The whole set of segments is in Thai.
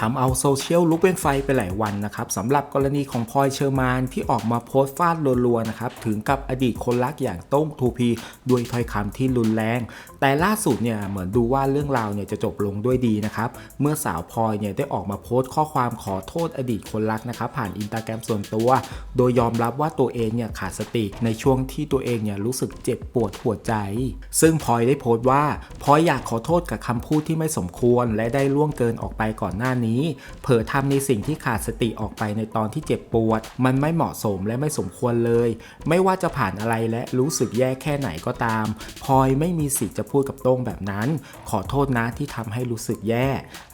ทำเอาโซเชียลลุกเป็นไฟไปหลายวันนะครับสำหรับกรณีของพลอยเชอร์มานที่ออกมาโพสต์ฟาดรัวๆนะครับถึงกับอดีตคนรักอย่างโต้งทูพีด้วยถ้อยคำที่รุนแรง แต่ล่าสุดเนี่ยเหมือนดูว่าเรื่องราวเนี่ยจะจบลงด้วยดีนะครับเมื่อสาวพลอยเนี่ยได้ออกมาโพสต์ข้อความขอโทษอดีตคนรักนะครับผ่านอินสตาแกรมส่วนตัว โดยยอมรับว่าตัวเองเนี่ยขาดสติในช่วงที่ตัวเองเนี่ยรู้สึกเจ็บปวดหัวใจ ซึ่งพลอยได้โพสต์ว่าพลอยอยากขอโทษกับคำพูดที่ไม่สมควร และได้ล่วงเกินออกไปก่อนหน้านี้เผลอทำในสิ่งที่ขาดสติออกไปในตอนที่เจ็บปวด มันไม่เหมาะสมและไม่สมควรเลย ไม่ว่าจะผ่านอะไรและรู้สึกแย่แค่ไหนก็ตามพลอยไม่มีสิทธิ์จะพูดกับโต้งแบบนั้น ขอโทษนะที่ทำให้รู้สึกแย่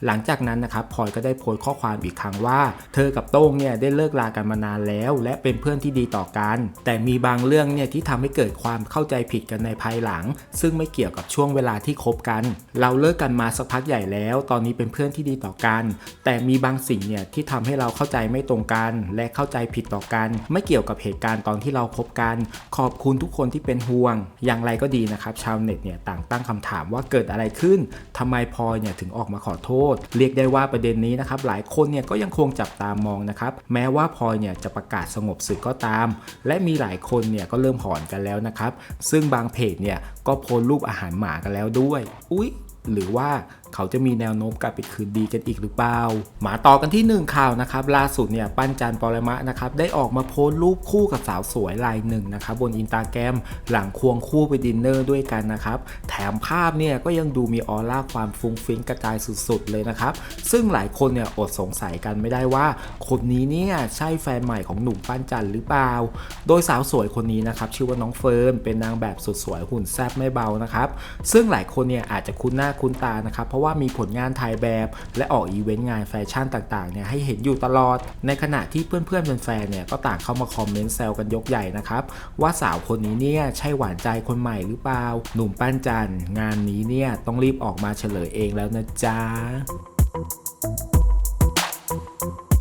หลังจากนั้นนะครับพลอยก็ได้โพสต์ข้อความอีกครั้งว่า เธอกับโต้งเนี่ยได้เลิกลากันมานานแล้ว และเป็นเพื่อนที่ดีต่อกัน แต่มีบางเรื่องเนี่ยที่ทำให้เกิดความเข้าใจผิดกันในภายหลัง ซึ่งไม่เกี่ยวกับช่วงเวลาที่คบกัน เราเลิกกันมาสักพักใหญ่แล้ว ตอนนี้เป็นเพื่อนที่ดีต่อกันแต่มีบางสิ่งเนี่ยที่ทำให้เราเข้าใจไม่ตรงกัน และเข้าใจผิดต่อกัน ไม่เกี่ยวกับเหตุการณ์ตอนที่เราคบกัน ขอบคุณทุกคนที่เป็นห่วง อย่างไรก็ดีนะครับ ชาวเน็ตเนี่ยต่างตั้งคำถามว่าเกิดอะไรขึ้นทำไมพลอยเนี่ยถึงออกมาขอโทษ เรียกได้ว่าประเด็นนี้นะครับหลายคนเนี่ยก็ยังคงจับตามองนะครับแม้ว่าพลอยเนี่ยจะประกาศสงบศึกก็ตาม และมีหลายคนเนี่ยก็เริ่มหอนกันแล้วนะครับซึ่งบางเพจเนี่ยก็โพสรูปอาหารหมากันแล้วด้วย อุ๊ย หรือว่าเขาจะมีแนวโน้มกลับไปคืนดีกันอีกหรือเปล่า มาต่อกันที่หนึ่งข่าวนะครับล่าสุดเนี่ยปั้นจันปรมะนะครับได้ออกมาโพสต์รูปคู่กับสาวสวยรายหนึ่งนะครับบนอินตาแกรมหลังควงคู่ไปดินเนอร์ด้วยกันนะครับแถมภาพเนี่ยก็ยังดูมีออร่าความฟุ้งฟิ้งกระจายสุดๆเลยนะครับซึ่งหลายคนเนี่ยอดสงสัยกันไม่ได้ว่าคนนี้เนี่ยใช่แฟนใหม่ของหนุ่มปั้นจันหรือเปล่า โดยสาวสวยคนนี้นะครับชื่อว่าน้องเฟิร์นเป็นนางแบบสุดสวยหุ่นแซ่บไม่เบานะครับซึ่งหลายคนเนี่ยอาจจะคุ้นหน้าคุ้นตานะครับเพราะว่ามีผลงานถ่ายแบบ และออกอีเวนต์งานแฟชั่นต่างๆเนี่ยให้เห็นอยู่ตลอด ในขณะที่เพื่อนๆแฟนๆเนี่ยก็ต่างเข้ามาคอมเมนต์แซวกันยกใหญ่นะครับ ว่าสาวคนนี้เนี่ยใช่หวานใจคนใหม่หรือเปล่า หนุ่มปั้นจันงานนี้เนี่ยต้องรีบออกมาเฉลยเองแล้วนะจ๊ะ